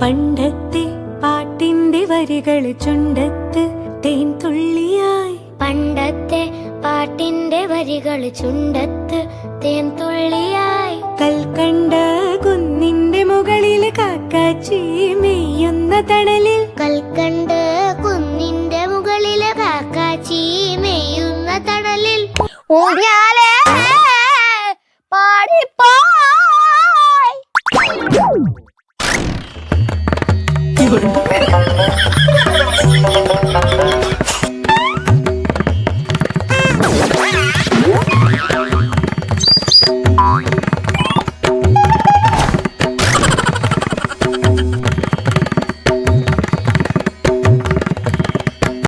പണ്ടത്തെ പാട്ടിന്റെ വരികൾ ചുണ്ടത്ത് തേൻ തുള്ളിയായി. പണ്ടത്തെ പാട്ടിന്റെ വരികൾ ചുണ്ടത്ത് തേൻ തുള്ളിയായി. കൽക്കണ്ട കുന്നിന്റെ മുകളിൽ കാക്കാച്ചി മെയ്യുന്ന തണലിൽ ઊંઘ્યાલે પાડી પાય.